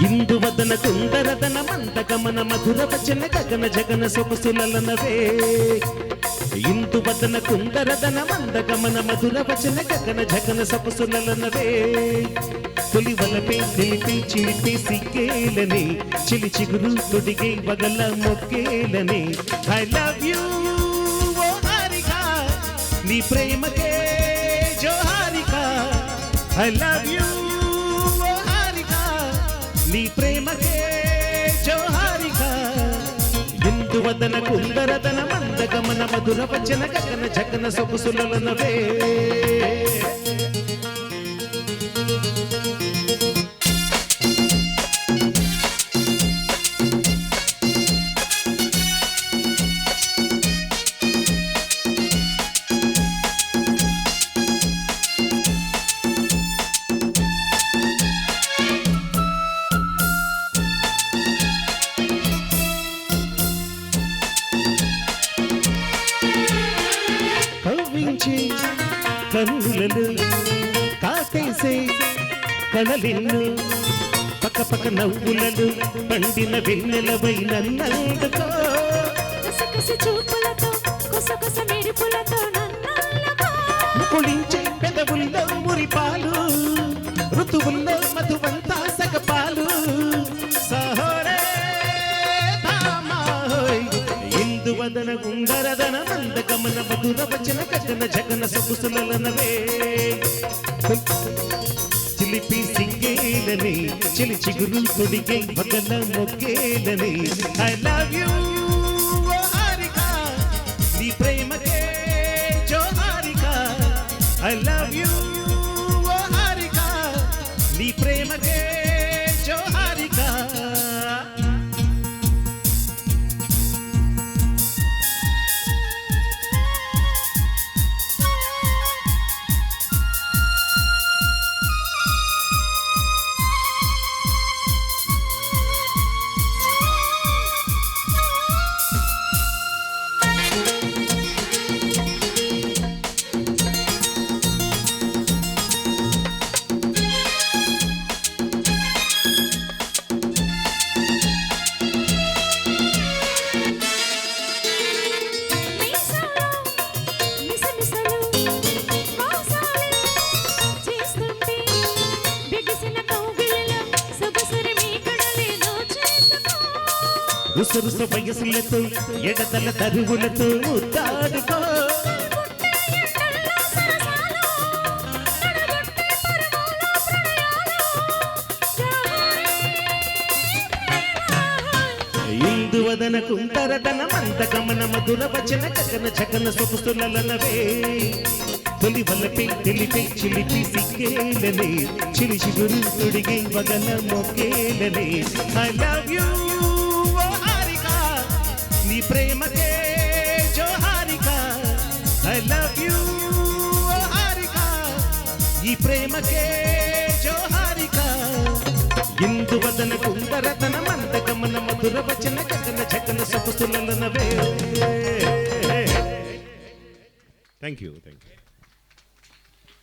వదన కుందరదన మందగమన మధుర వచన గగన జగన సొగసులనవే ఇందు వదన కుందరదన మందగమన మధుర వచన గగన జగన సొగసులనవే తొలివలపే తెలిపి చిలిపి సిక్కేలని చిలి చిగురు తొడిగే వగల మొక్కేలని. ఐ లవ్ యూ ఓ హారికా నీ ప్రేమకే జోహారికా. ఐ లవ్ యూ నీ ప్రేమకే జోహారిక ఇందువదన కుందరదన మందగమన మధుర వచన గగన జగన సొగుసులనవే కన్నులను కాటేసే కళలిన్ను పక్క పక్క నవ్వులను పండిన వెన్నెలవై నన్నందుకో కసకస చూపులతో కొసకొస మెరుపులతో నన్నల్లగా ముకుళించే పెదవుల్లో మురిపాలు ఋతువుల్లో మధువంతా ఇందువదన గుండరదన మందగమన మధుర వచన గగన జగన సొగుసులనవే చిలిపి సింగేలని చిలి చిగురు తొడిగే వగల మొక్కేలని ఐ లవ్ యూ హారిక నీ ప్రేమకే జోహారిక ఐ లవ్ యూ హారిక నీ ప్రేమకే జోహారిక మీసాలు రుసరుస వయసులతో ఎడతల తరువులతో ముద్దాడుకో. ఇందువదన కుంతరదన మందగమన మధుర వచన చకన చకన సొగుసులనవే తొలి వలపే తెలిపే చిలిపి సిక్కేలని చిలి గురు తొడిగే వగల మొక్కేలనే ఐ లవ్ యూ ఈ ప్రేమకే జోహారిక ఇందువదన కుందరతన మందగమన మధుర వచన గగన జగన సొగసులనవే థ్యాంక్ యూ థ్యాంక్ యూ